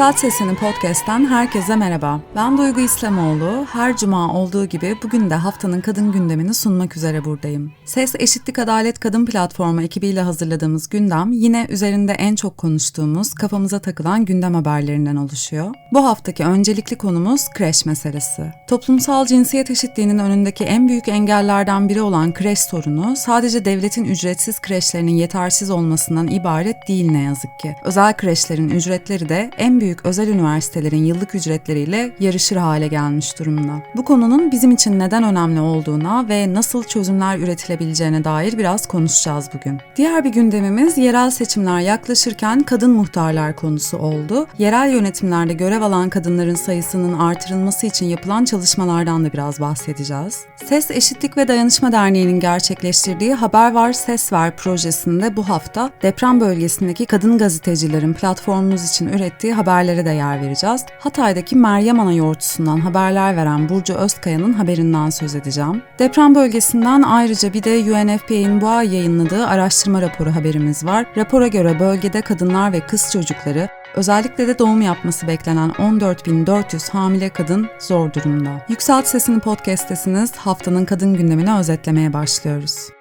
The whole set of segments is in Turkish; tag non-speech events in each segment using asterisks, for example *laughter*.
Yükselt Sesini podcast'ten herkese merhaba. Ben Duygu İslamoğlu. Her cuma olduğu gibi bugün de haftanın kadın gündemini sunmak üzere buradayım. Ses Eşitlik Adalet Kadın Platformu ekibiyle hazırladığımız gündem yine üzerinde en çok konuştuğumuz, kafamıza takılan gündem haberlerinden oluşuyor. Bu haftaki öncelikli konumuz kreş meselesi. Toplumsal cinsiyet eşitliğinin önündeki en büyük engellerden biri olan kreş sorunu sadece devletin ücretsiz kreşlerinin yetersiz olmasından ibaret değil ne yazık ki. Özel kreşlerin ücretleri de en büyük özel üniversitelerin yıllık ücretleriyle yarışır hale gelmiş durumda. Bu konunun bizim için neden önemli olduğuna ve nasıl çözümler üretilebileceğine dair biraz konuşacağız bugün. Diğer bir gündemimiz yerel seçimler yaklaşırken kadın muhtarlar konusu oldu. Yerel yönetimlerde görev alan kadınların sayısının artırılması için yapılan çalışmalardan da biraz bahsedeceğiz. Ses Eşitlik ve Dayanışma Derneği'nin gerçekleştirdiği Haber Var Ses Ver projesinde bu hafta deprem bölgesindeki kadın gazetecilerin platformumuz için ürettiği haberlere de yer vereceğiz. Hatay'daki Meryem Ana yoğurtusundan haberler veren Burcu Özkaya'nın haberinden söz edeceğim. Deprem bölgesinden ayrıca bir de UNFPA'nın bu ay yayınladığı araştırma raporu haberimiz var. Rapora göre bölgede kadınlar ve kız çocukları Özellikle de doğum yapması beklenen 14.400 hamile kadın zor durumda. Yükselt Sesini podcast'tesiniz. Haftanın kadın gündemini özetlemeye başlıyoruz.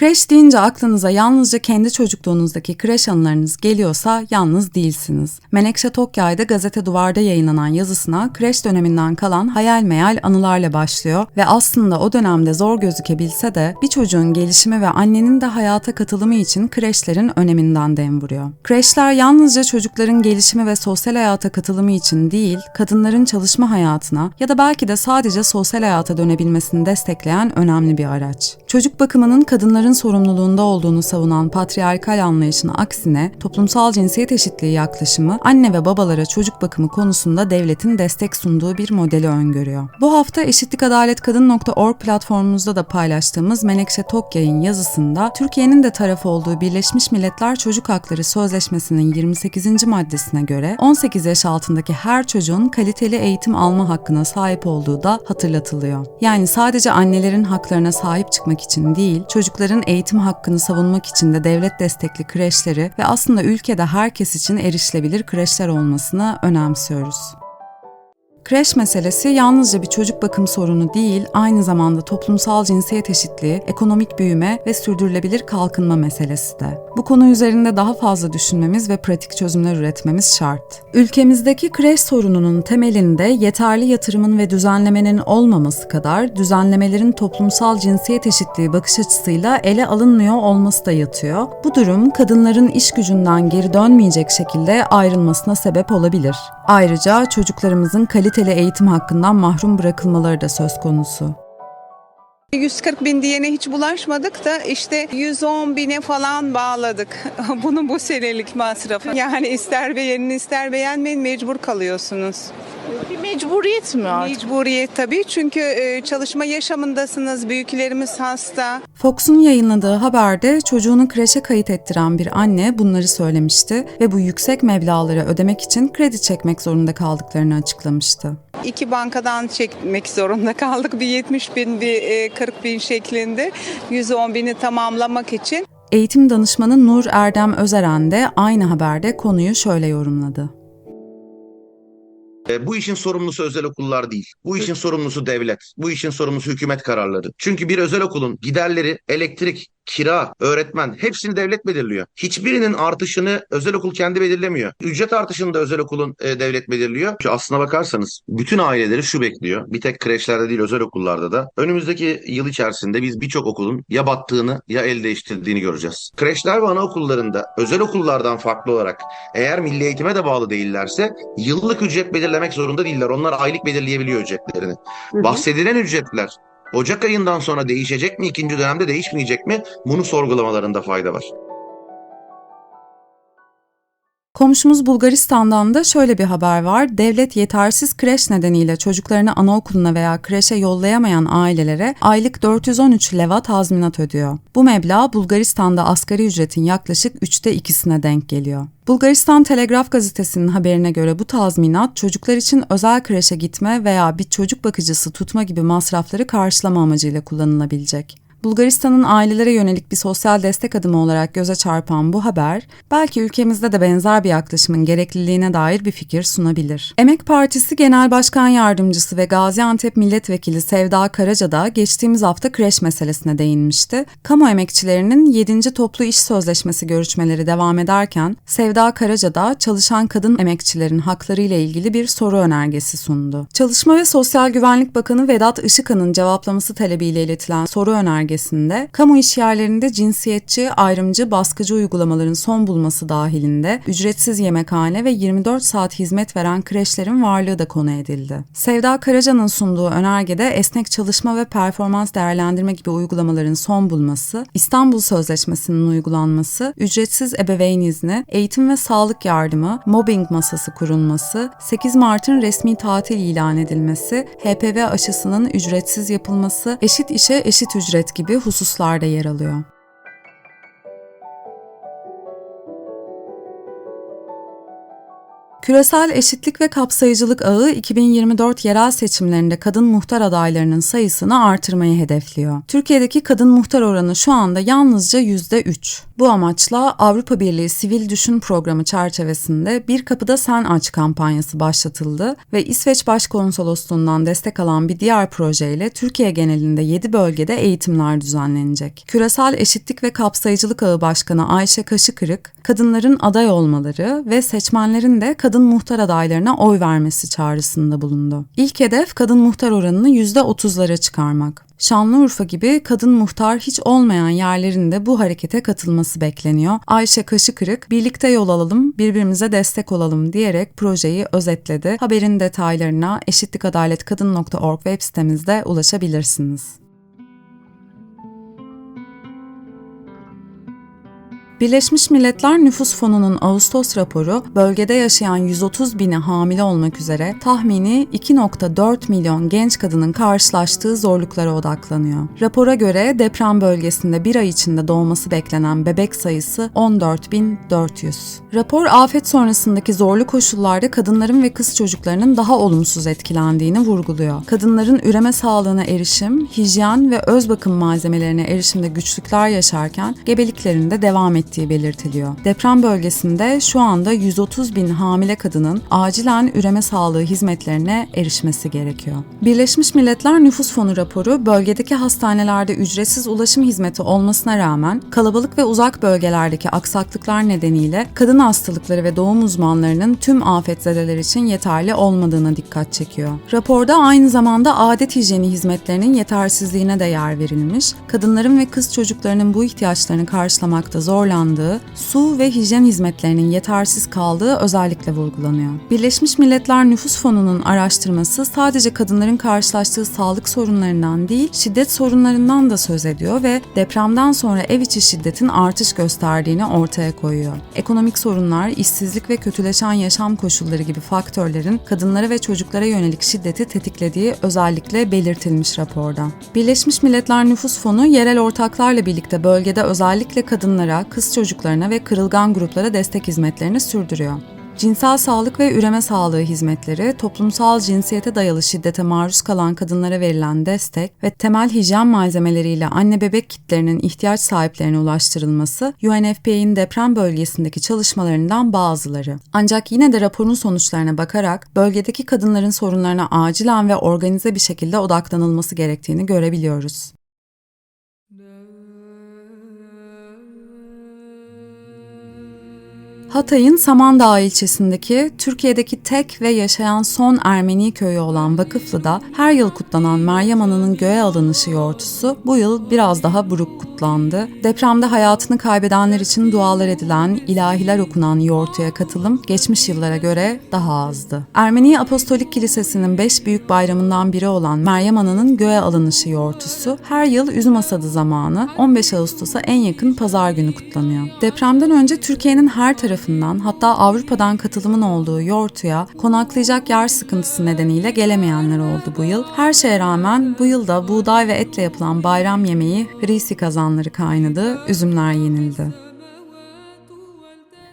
Kreş deyince aklınıza yalnızca kendi çocukluğunuzdaki kreş anılarınız geliyorsa yalnız değilsiniz. Menekşe Tokyay'da gazete duvarda yayınlanan yazısına kreş döneminden kalan hayal meyal anılarla başlıyor ve aslında o dönemde zor gözükebilse de bir çocuğun gelişimi ve annenin de hayata katılımı için kreşlerin öneminden dem vuruyor. Kreşler yalnızca çocukların gelişimi ve sosyal hayata katılımı için değil, kadınların çalışma hayatına ya da belki de sadece sosyal hayata dönebilmesini destekleyen önemli bir araç. Çocuk bakımının kadınların kadınların sorumluluğunda olduğunu savunan patriarkal anlayışın aksine toplumsal cinsiyet eşitliği yaklaşımı anne ve babalara çocuk bakımı konusunda devletin destek sunduğu bir modeli öngörüyor. Bu hafta eşitlikadaletkadın.org platformumuzda da paylaştığımız Menekşe Tokyay'ın yazısında Türkiye'nin de taraf olduğu Birleşmiş Milletler Çocuk Hakları Sözleşmesi'nin 28. maddesine göre 18 yaş altındaki her çocuğun kaliteli eğitim alma hakkına sahip olduğu da hatırlatılıyor. Yani sadece annelerin haklarına sahip çıkmak için değil, çocukların çocukların eğitim hakkını savunmak için de devlet destekli kreşleri ve aslında ülkede herkes için erişilebilir kreşler olmasını önemsiyoruz. Kreş meselesi yalnızca bir çocuk bakım sorunu değil, aynı zamanda toplumsal cinsiyet eşitliği, ekonomik büyüme ve sürdürülebilir kalkınma meselesi de. Bu konu üzerinde daha fazla düşünmemiz ve pratik çözümler üretmemiz şart. Ülkemizdeki kreş sorununun temelinde yeterli yatırımın ve düzenlemenin olmaması kadar düzenlemelerin toplumsal cinsiyet eşitliği bakış açısıyla ele alınmıyor olması da yatıyor. Bu durum kadınların iş gücünden geri dönmeyecek şekilde ayrılmasına sebep olabilir. Ayrıca çocuklarımızın kaliteli eğitim hakkından mahrum bırakılmaları da söz konusu. 140 bin diyene hiç bulaşmadık da işte 110 bine falan bağladık. *laughs* Bunun bu senelik masrafı. Yani ister beğenin ister beğenmeyin mecbur kalıyorsunuz. Bir mecburiyet mi artık? Mecburiyet tabii çünkü e, çalışma yaşamındasınız. Büyüklerimiz hasta. Fox'un yayınladığı haberde çocuğunu kreşe kayıt ettiren bir anne bunları söylemişti ve bu yüksek meblağları ödemek için kredi çekmek zorunda kaldıklarını açıklamıştı. İki bankadan çekmek zorunda kaldık. Bir 70 bin bir 40 e, bin şeklinde 110 bini tamamlamak için. Eğitim danışmanı Nur Erdem Özeren de aynı haberde konuyu şöyle yorumladı. E, bu işin sorumlusu özel okullar değil. Bu işin sorumlusu devlet. Bu işin sorumlusu hükümet kararları. Çünkü bir özel okulun giderleri elektrik, kira, öğretmen hepsini devlet belirliyor. Hiçbirinin artışını özel okul kendi belirlemiyor. Ücret artışını da özel okulun e, devlet belirliyor. Şu aslına bakarsanız bütün aileleri şu bekliyor. Bir tek kreşlerde değil özel okullarda da. Önümüzdeki yıl içerisinde biz birçok okulun ya battığını ya el değiştirdiğini göreceğiz. Kreşler ve anaokullarında özel okullardan farklı olarak eğer milli eğitime de bağlı değillerse yıllık ücret belirlemek zorunda değiller. Onlar aylık belirleyebiliyor ücretlerini. Hı hı. Bahsedilen ücretler Ocak ayından sonra değişecek mi? ikinci dönemde değişmeyecek mi? Bunu sorgulamalarında fayda var. Komşumuz Bulgaristan'dan da şöyle bir haber var. Devlet yetersiz kreş nedeniyle çocuklarını anaokuluna veya kreşe yollayamayan ailelere aylık 413 leva tazminat ödüyor. Bu meblağ Bulgaristan'da asgari ücretin yaklaşık üçte ikisine denk geliyor. Bulgaristan Telegraf gazetesinin haberine göre bu tazminat çocuklar için özel kreşe gitme veya bir çocuk bakıcısı tutma gibi masrafları karşılama amacıyla kullanılabilecek. Bulgaristan'ın ailelere yönelik bir sosyal destek adımı olarak göze çarpan bu haber, belki ülkemizde de benzer bir yaklaşımın gerekliliğine dair bir fikir sunabilir. Emek Partisi Genel Başkan Yardımcısı ve Gaziantep Milletvekili Sevda Karaca da geçtiğimiz hafta kreş meselesine değinmişti. Kamu emekçilerinin 7. Toplu İş Sözleşmesi görüşmeleri devam ederken Sevda Karaca da çalışan kadın emekçilerin hakları ile ilgili bir soru önergesi sundu. Çalışma ve Sosyal Güvenlik Bakanı Vedat Işıkhan'ın cevaplaması talebiyle iletilen soru önergesinde kamu iş yerlerinde cinsiyetçi, ayrımcı, baskıcı uygulamaların son bulması dahilinde ücretsiz yemekhane ve 24 saat hizmet veren kreşlerin varlığı da konu edildi. Sevda Karaca'nın sunduğu önergede esnek çalışma ve performans değerlendirme gibi uygulamaların son bulması, İstanbul Sözleşmesi'nin uygulanması, ücretsiz ebeveyn izni, eğitim ve sağlık yardımı, mobbing masası kurulması, 8 Mart'ın resmi tatil ilan edilmesi, HPV aşısının ücretsiz yapılması, eşit işe eşit ücret gibi hususlarda yer alıyor. Küresel Eşitlik ve Kapsayıcılık Ağı 2024 yerel seçimlerinde kadın muhtar adaylarının sayısını artırmayı hedefliyor. Türkiye'deki kadın muhtar oranı şu anda yalnızca %3. Bu amaçla Avrupa Birliği Sivil Düşün Programı çerçevesinde Bir Kapıda Sen Aç kampanyası başlatıldı ve İsveç Başkonsolosluğundan destek alan bir diğer projeyle Türkiye genelinde 7 bölgede eğitimler düzenlenecek. Küresel Eşitlik ve Kapsayıcılık Ağı Başkanı Ayşe Kaşıkırık, kadınların aday olmaları ve seçmenlerin de kadın muhtar adaylarına oy vermesi çağrısında bulundu. İlk hedef kadın muhtar oranını %30'lara çıkarmak. Şanlıurfa gibi kadın muhtar hiç olmayan yerlerinde bu harekete katılması bekleniyor. Ayşe Kaşıkırık, birlikte yol alalım, birbirimize destek olalım diyerek projeyi özetledi. Haberin detaylarına eşitlikadaletkadın.org web sitemizde ulaşabilirsiniz. Birleşmiş Milletler Nüfus Fonu'nun Ağustos raporu bölgede yaşayan 130 bini hamile olmak üzere tahmini 2.4 milyon genç kadının karşılaştığı zorluklara odaklanıyor. Rapora göre deprem bölgesinde bir ay içinde doğması beklenen bebek sayısı 14.400. Rapor afet sonrasındaki zorlu koşullarda kadınların ve kız çocuklarının daha olumsuz etkilendiğini vurguluyor. Kadınların üreme sağlığına erişim, hijyen ve öz bakım malzemelerine erişimde güçlükler yaşarken gebeliklerinde devam ettiği ettiği belirtiliyor. Deprem bölgesinde şu anda 130 bin hamile kadının acilen üreme sağlığı hizmetlerine erişmesi gerekiyor. Birleşmiş Milletler Nüfus Fonu raporu bölgedeki hastanelerde ücretsiz ulaşım hizmeti olmasına rağmen kalabalık ve uzak bölgelerdeki aksaklıklar nedeniyle kadın hastalıkları ve doğum uzmanlarının tüm afetzedeler için yeterli olmadığına dikkat çekiyor. Raporda aynı zamanda adet hijyeni hizmetlerinin yetersizliğine de yer verilmiş, kadınların ve kız çocuklarının bu ihtiyaçlarını karşılamakta zorlandığı su ve hijyen hizmetlerinin yetersiz kaldığı özellikle vurgulanıyor. Birleşmiş Milletler Nüfus Fonu'nun araştırması sadece kadınların karşılaştığı sağlık sorunlarından değil, şiddet sorunlarından da söz ediyor ve depremden sonra ev içi şiddetin artış gösterdiğini ortaya koyuyor. Ekonomik sorunlar, işsizlik ve kötüleşen yaşam koşulları gibi faktörlerin kadınlara ve çocuklara yönelik şiddeti tetiklediği özellikle belirtilmiş raporda. Birleşmiş Milletler Nüfus Fonu yerel ortaklarla birlikte bölgede özellikle kadınlara, kız çocuklarına ve kırılgan gruplara destek hizmetlerini sürdürüyor. Cinsel sağlık ve üreme sağlığı hizmetleri, toplumsal cinsiyete dayalı şiddete maruz kalan kadınlara verilen destek ve temel hijyen malzemeleriyle anne bebek kitlerinin ihtiyaç sahiplerine ulaştırılması UNFPA'nın deprem bölgesindeki çalışmalarından bazıları. Ancak yine de raporun sonuçlarına bakarak bölgedeki kadınların sorunlarına acilen ve organize bir şekilde odaklanılması gerektiğini görebiliyoruz. Hatay'ın Samandağ ilçesindeki Türkiye'deki tek ve yaşayan son Ermeni köyü olan Vakıflı'da her yıl kutlanan Meryem Ana'nın göğe alınışı yortusu bu yıl biraz daha buruk kutlandı. Depremde hayatını kaybedenler için dualar edilen, ilahiler okunan yortuya katılım geçmiş yıllara göre daha azdı. Ermeni Apostolik Kilisesi'nin beş büyük bayramından biri olan Meryem Ana'nın göğe alınışı yortusu her yıl üzüm hasadı zamanı 15 Ağustos'a en yakın pazar günü kutlanıyor. Depremden önce Türkiye'nin her tarafı tarafından hatta Avrupa'dan katılımın olduğu Yortu'ya konaklayacak yer sıkıntısı nedeniyle gelemeyenler oldu bu yıl. Her şeye rağmen bu yılda buğday ve etle yapılan bayram yemeği Hrisi kazanları kaynadı, üzümler yenildi.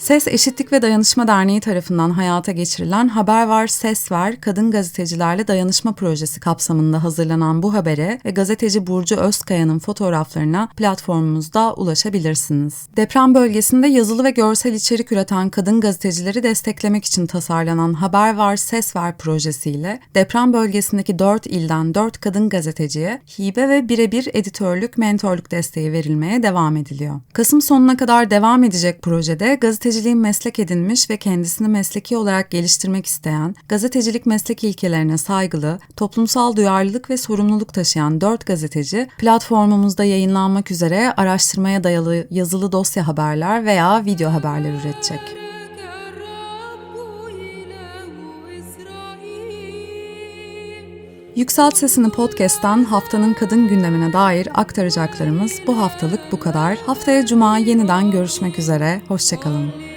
Ses Eşitlik ve Dayanışma Derneği tarafından hayata geçirilen Haber Var Ses Ver Kadın Gazetecilerle Dayanışma Projesi kapsamında hazırlanan bu habere ve gazeteci Burcu Özkaya'nın fotoğraflarına platformumuzda ulaşabilirsiniz. Deprem bölgesinde yazılı ve görsel içerik üreten kadın gazetecileri desteklemek için tasarlanan Haber Var Ses Ver projesiyle deprem bölgesindeki 4 ilden 4 kadın gazeteciye hibe ve birebir editörlük, mentorluk desteği verilmeye devam ediliyor. Kasım sonuna kadar devam edecek projede gazeteciliğin meslek edinmiş ve kendisini mesleki olarak geliştirmek isteyen, gazetecilik meslek ilkelerine saygılı, toplumsal duyarlılık ve sorumluluk taşıyan 4 gazeteci platformumuzda yayınlanmak üzere araştırmaya dayalı yazılı dosya haberler veya video haberler üretecek. Yükselt Sesini Podcast'tan haftanın kadın gündemine dair aktaracaklarımız bu haftalık bu kadar. Haftaya Cuma yeniden görüşmek üzere. Hoşçakalın.